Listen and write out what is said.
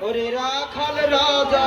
ওরে রাখাল রাজা